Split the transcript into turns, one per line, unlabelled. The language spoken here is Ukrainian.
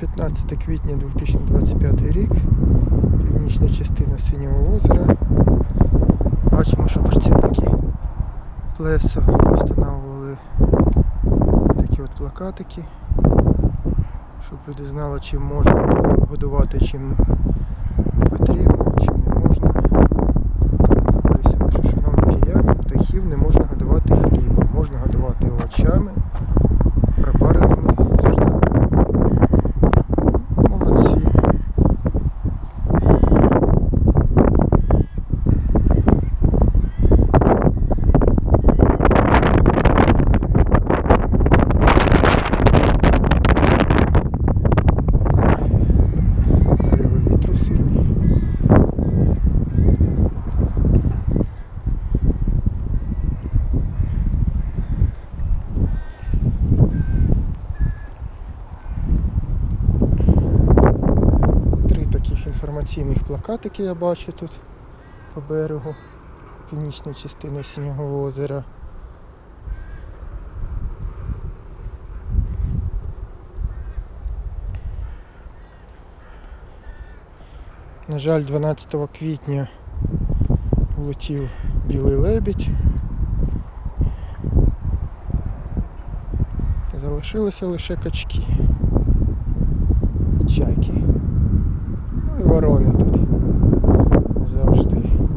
15 квітня 2025 рік. Північна частина Синього озера. Бачимо, що працівники плесо встановлювали такі от плакатики, щоб люди знали, чим можна годувати, чим не потрібно, чим не можна. Написано, що шановні кияни, птахів не можна годувати хлібом, можна годувати овочами, інформаційних плакатики я бачу тут по берегу північної частини Синього озера. На жаль, 12 квітня влетів білий лебідь. Залишилися лише качки. І чайки ворони тут завжди.